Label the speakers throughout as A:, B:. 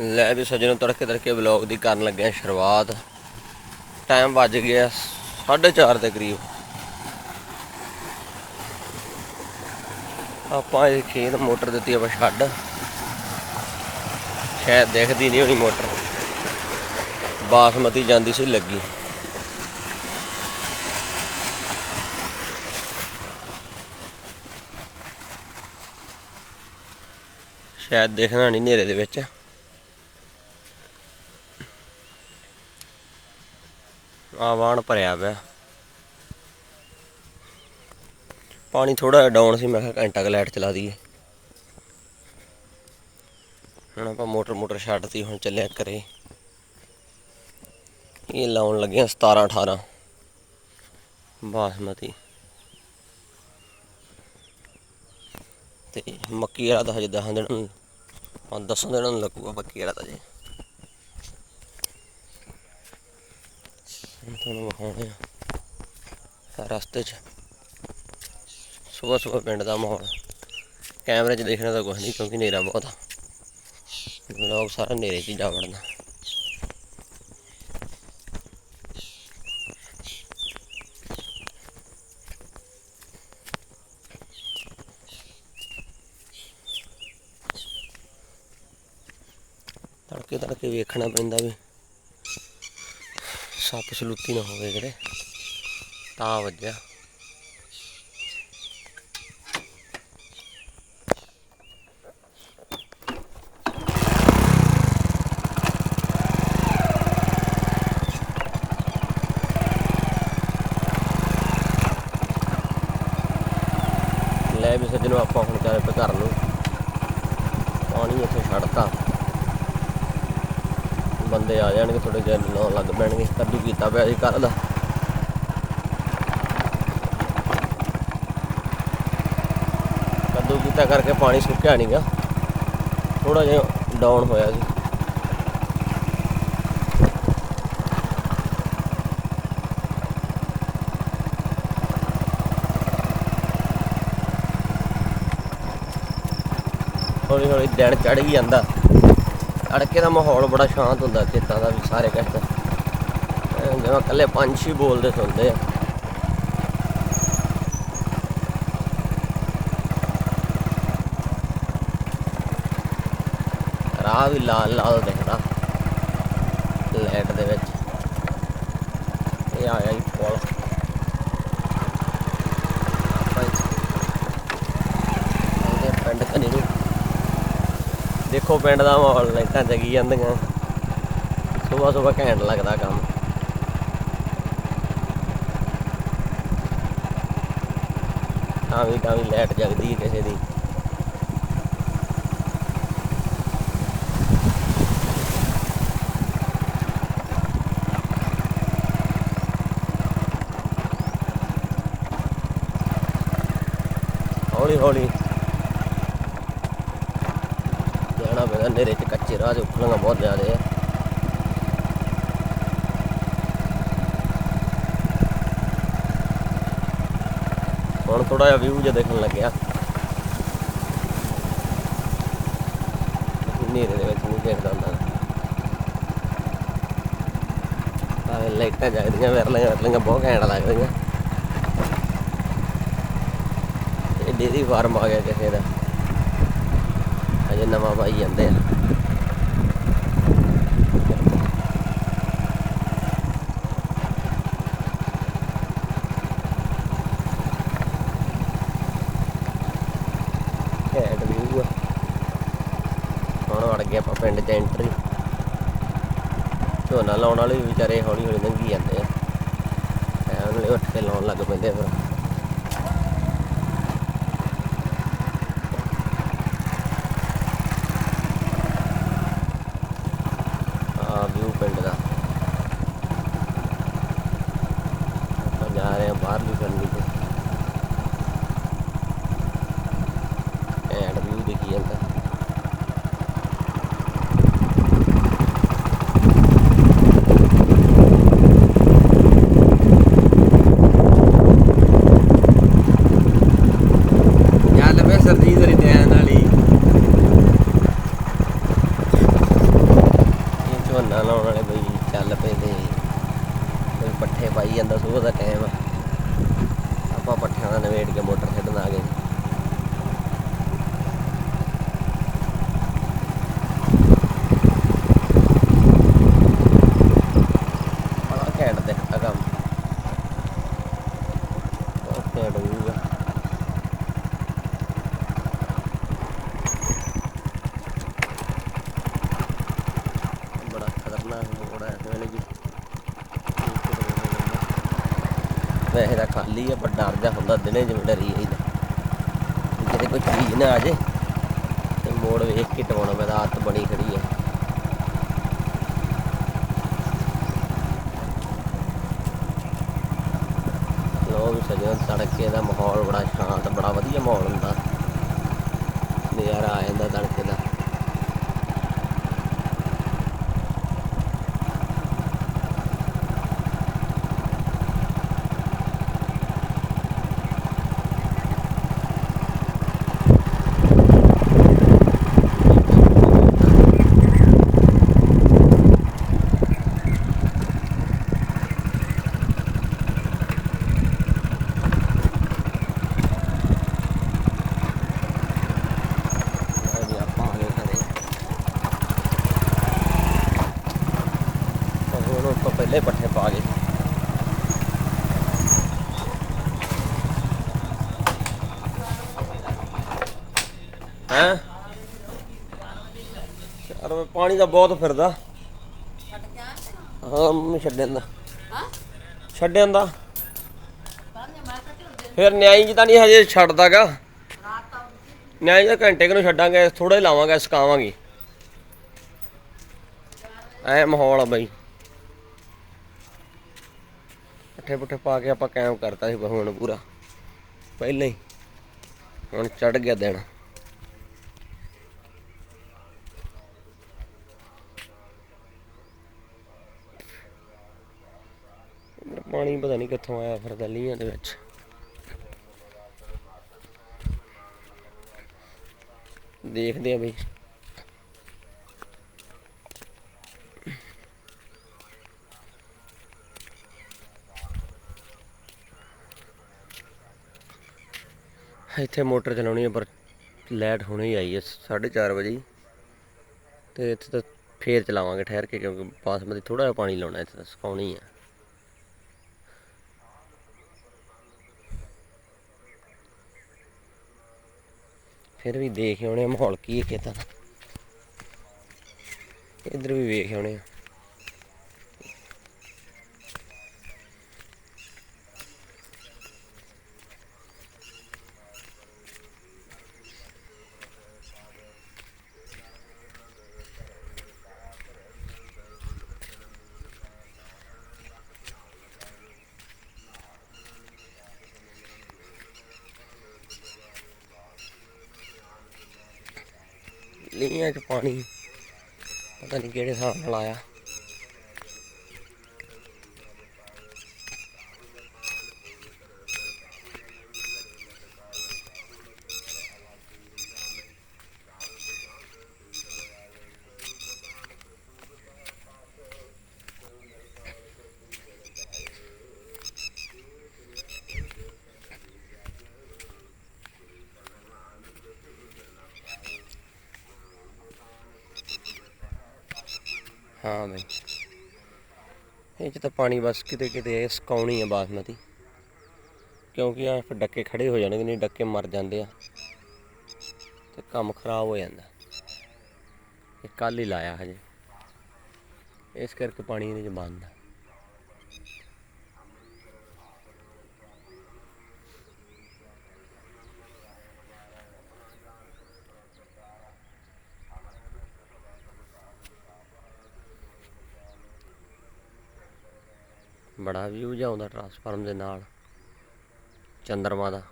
A: ਲੈ ਵੀ ਸੱਜਣੋ ਤੜਕੇ ਤੜਕੇ ਵਲੌਗ ਦੀ ਕਰਨ ਲੱਗਿਆ ਸ਼ੁਰੂਆਤ। ਟਾਈਮ ਵੱਜ ਗਿਆ 4:30 ਦੇ ਕਰੀਬ। ਆਪਾਂ ਇਹ ਖੇਤ ਮੋਟਰ ਦਿੱਤੀ ਆਪਾਂ ਛੱਡ। ਸ਼ਾਇਦ ਦੇਖਦੀ ਨਹੀਂ ਹੋਣੀ ਮੋਟਰ। ਬਾਸਮਤੀ ਜਾਂਦੀ ਸੀ ਲੱਗੀ। ਸ਼ਾਇਦ ਦੇਖਣਾ ਨਹੀਂ ਹਨੇਰੇ ਦੇ ਵਿੱਚ। ਆ ਵਾਣ ਭਰਿਆ ਪਿਆ। ਪਾਣੀ ਥੋੜਾ ਡਾਊਨ ਸੀ, ਮੈਂ ਕਿਹਾ ਘੰਟਾ ਕੁ ਲਾਈਟ ਚਲਾ ਦਈਏ। ਹੁਣ ਆਪਾਂ ਮੋਟਰ ਮੋਟਰ ਛੱਡਤੀ ਹੁਣ ਚੱਲਿਆ ਕਰੇ ਇਹ ਲਾਉਣ ਲੱਗੇ ਆ 17 18 ਬਾਸਮਤੀ। ਤੇ ਮੱਕੀ ਵਾਲਾ ਤਾਂ ਹਜੇ 10 ਦਿਨ ਹਾਂ 10 ਦਿਨਾਂ ਨੂੰ ਲੱਗੂਗਾ ਮੱਕੀ ਵਾਲਾ ਤਾਂ ਜੇ ਹੁਣ ਤੁਹਾਨੂੰ ਵਿਖਾਉਣੇ ਆ। ਰਸਤੇ 'ਚ ਸਵੇਰ ਸਵੇਰ ਪਿੰਡ ਦਾ ਮਾਹੌਲ। ਕੈਮਰੇ 'ਚ ਦੇਖਣਾ ਤਾਂ ਕੁਝ ਨਹੀਂ, ਕਿਉਂਕਿ ਹਨੇਰਾ ਬਹੁਤ ਆ। ਲੋਕ ਸਾਰਾ ਹਨੇਰੇ 'ਚ ਹੀ ਜਾ ਵੜਨਾ। ਤੜਕੇ ਤੜਕੇ ਵੇਖਣਾ ਪੈਂਦਾ ਵੀ ਸੱਪ ਸਲੂਤੀ ਨਾ ਹੋਵੇ ਕਿਹੜੇ ਤਾਂ ਵੱਜਿਆ। ਲੈ ਵੀ ਸੱਜਣੋ, ਆਪਾਂ ਹੁਣ ਚੱਲ ਪਏ ਘਰ ਨੂੰ। ਪਾਣੀ ਇੱਥੇ ਛੱਡਤਾ। ਬੰਦੇ ਆ ਜਾਣਗੇ ਥੋੜੇ ਜਿਹਾ ਲਾਉਣ ਲੱਗ ਪੈਣਗੇ। ਕੱਦੂ ਕੀਤਾ ਪਿਆ ਜੀ ਕੱਲ ਦਾ। ਕੱਦੂ ਕੀਤਾ ਕਰਕੇ ਪਾਣੀ ਸੁੱਕਿਆ ਨਹੀਂਗਾ ਥੋੜਾ ਜਿਹਾ ਡਾਊਨ ਹੋਇਆ ਜੀ ਹੌਲੀ ਹੌਲੀ ਦਿਨ ਚੜ ਹੀ ਜਾਂਦਾ। ਅੜਕੇ ਦਾ ਮਾਹੌਲ ਬੜਾ ਸ਼ਾਂਤ ਹੁੰਦਾ ਖੇਤਾਂ ਦਾ ਵੀ ਸਾਰੇ ਕਹਿੰਦੇ ਜਿਵੇਂ ਇਕੱਲੇ ਪੰਛੀ ਬੋਲਦੇ ਸੁਣਦੇ ਆ। ਰਾਹ ਵੀ ਲਾਲ ਲਾਲ ਦਿਖਦਾ, ਲਾਈਟ ਦੇ ਵਿੱਚ। ਇਹ ਆ ਗਿਆ ਜੀ ਪੁਲ ਆਪਾਂ ਇਹਦੇ ਪਿੰਡ ਕਨੀ ਨੂੰ ਦੇਖੋ ਪਿੰਡ ਦਾ ਮਾਹੌਲ, ਲਾਈਟਾਂ ਜਗੀ ਜਾਂਦੀਆਂ। ਸਵੇਰ ਸਵੇਰ ਘੈਂਟ ਲੱਗਦਾ ਕੰਮ। ਤਾਂ ਵੀ ਤਾਂ ਵੀ ਲਾਈਟ ਜਗਦੀ ਹੈ ਕਿਸੇ ਦੀ। ਹੌਲੀ ਹੌਲੀ ਜਾਣਾ ਚ ਕੱਚੇ ਰਾਹ 'ਚ ਉਖਲਣਾ ਬਹੁਤ ਜ਼ਿਆਦਾ ਆ। ਹੁਣ ਥੋੜਾ ਜਿਹਾ ਵਿਊ ਜਿਹਾ ਦੇਖਣ ਲੱਗਿਆ। ਹਨੇਰੇ ਦੇ ਵਿੱਚ ਨਹੀਂ ਦੇਖਦਾ ਹੁੰਦਾ। ਆਹ ਲਾਈਟਾਂ ਜਗਦੀਆਂ, ਵਿਰਲੀਆਂ ਵਿਰਲੀਆਂ ਬਹੁਤ ਘੈਂਟ ਲੱਗਦੀਆਂ। ਇਹ ਡੇਰੀ ਫਾਰਮ ਆ ਗਿਆ ਕਿਸੇ ਦਾ। ਨਵਾਂ ਪਾਈ ਜਾਂਦੇ ਆ। ਘੈਂਟ ਵਿਊ ਆ। ਹੁਣ ਵੜ ਗਏ ਆਪਾਂ ਪਿੰਡ ਚ ਐਂਟਰੀ ਝੋਨਾ ਲਾਉਣ ਵਾਲੇ ਵੀ ਵਿਚਾਰੇ ਹੌਲੀ ਹੌਲੀ ਲੰਘੀ ਜਾਂਦੇ ਆ। ਟਾਈਮ ਉੱਠ ਕੇ ਲਾਉਣ ਲੱਗ ਪੈਂਦੇ ਆ ਫਿਰ। ਆ ਵਿਊ ਪਿੰਡ ਦਾ ਆਪਾਂ ਜਾ ਰਹੇ ਹਾਂ ਬਾਹਰ ਵੀ ਕਰਨੀ ਤੇ ਐਂਡ ਵਿਊ ਦੇਖੀ ਜਾਂਦਾ ਚੱਲ ਵੇ ਸਰਜੀਤ ਰੀ ਧਿਆਨ ਵਾਲੀ ਝੋਨਾ ਲਾਉਣ ਵਾਲੇ ਬਈ ਚੱਲ ਪਏ ਤੇ ਕੋਈ ਪੱਠੇ ਪਾਈ ਜਾਂਦਾ ਸਵੇਰ ਦਾ ਟਾਈਮ ਆ ਆਪਾਂ ਪੱਠਿਆਂ ਦਾ ਨਵੇੜ ਕੇ ਮੋਟਰ ਛੱਡਣ ਆ ਗਏ। ਬੜਾ ਘੈਂਟ ਦੇਖਦਾ ਕੰਮ। ਬਹੁਤ ਘੈਂਟ ਹੋਊਗਾ ਬੜਾ ਖਤਰਨਾਕ ਮੋੜ ਹੈ ਇਸ ਵੇਲੇ ਜੀ। ਵੈਸੇ ਤਾਂ ਖਾਲੀ ਆ ਪਰ ਡਰ ਜਾ ਹੁੰਦਾ ਦਿਨੇ ਜਿਵੇਂ ਡਰੀ ਕਿਤੇ ਕੋਈ ਚੀਜ਼ ਨਾ ਆ ਜੇ। ਤੇ ਮੋੜ ਵੇਖ ਕੇ ਟਵਾਉਣਾ ਪੈਂਦਾ, ਆਦਤ ਬਣੀ ਖੜੀ ਹੈ ਲੋ ਵੀ ਸਜਣ, ਤੜਕੇ ਦਾ ਮਾਹੌਲ ਬੜਾ ਸ਼ਾਂਤ, ਬੜਾ ਵਧੀਆ ਮਾਹੌਲ ਹੁੰਦਾ। ਨਜ਼ਾਰਾ ਆ ਜਾਂਦਾ ਤੜਕੇ ਦਾ ਲਓ ਜੀ ਆਪਾਂ ਆ ਗਏ ਘਰੇ ਤਾਂ ਹੁਣ ਉਹ ਤੋਂ ਪਹਿਲੇ ਪੱਠੇ ਪਾ ਗਏ ਹੈਂ। ਯਾਰ ਪਾਣੀ ਦਾ ਬਹੁਤ ਫਿਰਦਾ। ਹਾਂ ਛੱਡਣ ਦਾ ਛੱਡਣ ਦਾ ਫਿਰ ਨਿਆਈ ਜੀ ਤਾਂ ਨਹੀਂ ਹਜੇ ਛੱਡਦਾਗਾ। ਨਿਆਈ ਦਾ ਘੰਟੇ ਨੂੰ ਛੱਡਾਂਗੇ ਥੋੜਾ ਹੀ ਲਾਵਾਂਗੇ ਸਕਾਵਾਂਗੇ ਐ ਮਾਹੌਲ ਆ ਬਈ। ਪੱਠੇ ਪੁੱਠੇ ਪਾ ਕੇ ਆਪਾਂ ਕੈਂਪ ਕਰਤਾ ਸੀ ਹੁਣ ਪੂਰਾ। ਪਹਿਲਾਂ ਹੀ। ਹੁਣ ਚੜ ਗਿਆ ਦਿਨ। ਪਾਣੀ ਪਤਾ ਨਹੀਂ ਕਿੱਥੋਂ ਆਇਆ ਫਿਰਦਾ ਲੀਆਂ ਦੇ ਵਿੱਚ। ਦੇਖਦੇ ਆ ਬਈ। ਇੱਥੇ ਮੋਟਰ ਚਲਾਉਣੀ ਹੈ ਪਰ ਲਾਈਟ ਹੁਣੇ ਹੀ ਆਈ ਹੈ 4:30 ਵਜੇ ਹੀ। ਤੇ ਇੱਥੇ ਤਾਂ ਫੇਰ ਚਲਾਵਾਂਗੇ ਠਹਿਰ ਕੇ, ਕਿਉਂਕਿ ਬਾਸਮਤੀ ਥੋੜਾ ਜਿਹਾ ਪਾਣੀ ਲਾਉਣਾ, ਇੱਥੇ ਤਾਂ ਸੁਕਾਉਣੀ ਹੈ ਫਿਰ ਵੀ ਦੇਖ ਆਉਣੇ ਆ ਮਾਹੌਲ ਕੀ ਹੈ ਕਿਤਾ ਇੱਧਰ ਵੀ ਵੇਖ ਆਉਣੇ ਆ। ਲੀਆਂ ਚ ਪਾਣੀ ਪਤਾ ਨਹੀਂ ਕਿਹੜੇ ਹਿਸਾਬ ਨਾਲ ਆਇਆ। ਹਾਂ ਬਈ ਇਹ ਚ ਤਾਂ ਪਾਣੀ ਬਸ ਕਿਤੇ ਕਿਤੇ ਇਹ ਸੁਕਾਉਣੀ ਹੈ ਬਾਸਮਤੀ। ਕਿਉਂਕਿ ਆ ਫਿਰ ਡੱਕੇ ਖੜੇ ਹੋ ਜਾਣਗੇ, ਨਹੀਂ ਡੱਕੇ ਮਰ ਜਾਂਦੇ ਆ। ਤੇ ਕੰਮ ਖਰਾਬ ਹੋ ਜਾਂਦਾ। ਇਹ ਕੱਲ ਹੀ ਲਾਇਆ ਹਜੇ। ਇਸ ਕਰਕੇ ਪਾਣੀ ਇਹਦੇ ਚ ਬੰਦ ਆ। ਬੜਾ ਵਿਊ ਜਾਉਂਦਾ ਟਰਾਂਸਫਾਰਮ ਦੇ ਨਾਲ, ਚੰਦਰਮਾ ਦਾ।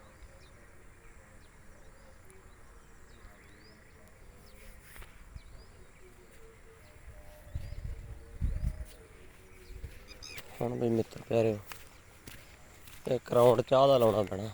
A: ਹੁਣ ਵੀ ਮਿੱਤਰ ਪਿਆਰਿਓ, ਇੱਕ ਰਾਉਂਡ ਚਾਹ ਦਾ ਲਾਉਣਾ ਪੈਣਾ।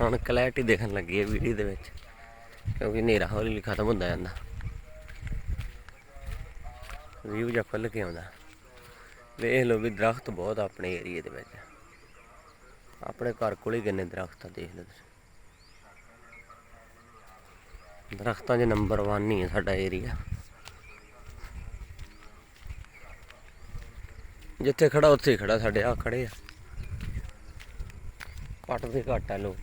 A: ਹੁਣ ਕਲੈਰਿਟੀ ਦੇਖਣ ਲੱਗੀ ਹੈ ਵੀਡੀਓ ਦੇ ਵਿੱਚ, ਕਿਉਂਕਿ ਹਨੇਰਾ ਹੌਲੀ ਹੌਲੀ ਖਤਮ ਹੁੰਦਾ ਜਾਂਦਾ। ਵਿਊ ਜਿਹਾ ਖੁੱਲ ਕੇ ਆਉਂਦਾ। ਵੇਖ ਲਓ ਵੀ ਦਰਖਤ ਬਹੁਤ ਆਪਣੇ ਏਰੀਏ ਦੇ ਵਿੱਚ। ਆਪਣੇ ਘਰ ਕੋਲ ਹੀ ਕਿੰਨੇ ਦਰਖਤ ਆ, ਦੇਖ ਲਓ ਤੁਸੀਂ। ਦਰਖਤਾਂ 'ਚ ਨੰਬਰ 1 ਹੀ ਹੈ ਸਾਡਾ ਏਰੀਆ ਜਿੱਥੇ ਖੜਾ, ਉੱਥੇ ਹੀ ਖੜਾ ਸਾਡੇ ਆ ਖੜੇ ਆ। ਪੱਟਦੇ ਘੱਟ ਆ ਲੋਕ।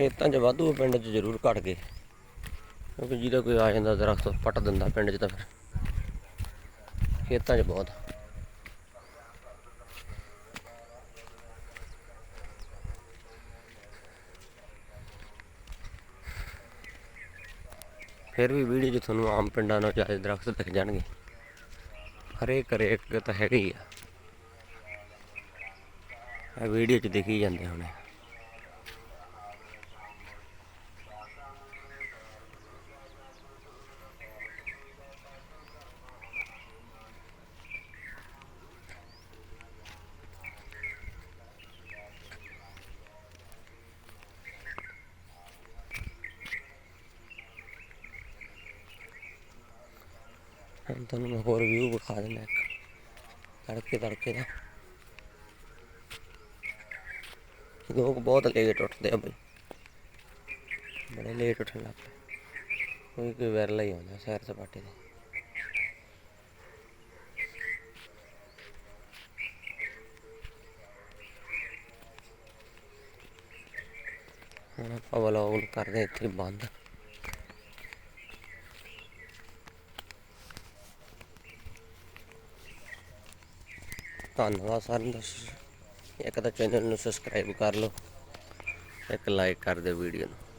A: ਖੇਤਾਂ 'ਚ ਵਾਧੂ ਪਿੰਡ 'ਚ ਜ਼ਰੂਰ ਘਟ ਗਏ। ਕਿਉਂਕਿ ਜਿਹਦਾ ਕੋਈ ਆ ਜਾਂਦਾ ਦਰਖਤ ਪੱਟ ਦਿੰਦਾ ਪਿੰਡ 'ਚ ਤਾਂ ਫਿਰ। ਖੇਤਾਂ 'ਚ ਬਹੁਤ। ਫਿਰ ਵੀ ਵੀਡੀਓ 'ਚ ਤੁਹਾਨੂੰ ਆਮ ਪਿੰਡਾਂ ਨਾਲ ਜ਼ਿਆਦਾ ਦਰਖਤ ਦਿਖ ਜਾਣਗੇ। ਹਰੇਕ ਹਰੇਕ ਤਾਂ ਹੈਗਾ ਹੀ ਆ। ਆ ਵੀਡੀਓ 'ਚ ਦਿਖ ਹੀ ਜਾਂਦੇ ਹੁਣੇ। ਹੁਣ ਤੁਹਾਨੂੰ ਮੈਂ ਹੋਰ ਵਿਊ ਵਿਖਾ ਦਿੰਦਾ ਇੱਕ ਤੜਕੇ ਤੜਕੇ ਦਾ ਲੋਕ ਬਹੁਤ ਲੇਟ ਉੱਠਦੇ ਆ ਬਈ ਬੜੇ ਲੇਟ ਉੱਠਣ ਲੱਗ ਪਏ ਕੋਈ ਕੋਈ ਵਿਰਲਾ ਹੀ ਆਉਂਦਾ ਸੈਰ ਸਪਾਟੇ ਤੇ ਹੁਣ ਆਪਾਂ ਵਲੌਗ ਨੂੰ ਕਰਦੇ ਹਾਂ ਇੱਥੇ ਹੀ ਬੰਦ ਧੰਨਵਾਦ ਸਾਰਿਆਂ ਦਾ। ਇੱਕ ਤਾਂ ਚੈਨਲ ਨੂੰ ਸਬਸਕ੍ਰਾਈਬ ਕਰ ਲਓ, ਇੱਕ ਲਾਈਕ ਕਰ ਦਿਓ ਵੀਡੀਓ ਨੂੰ।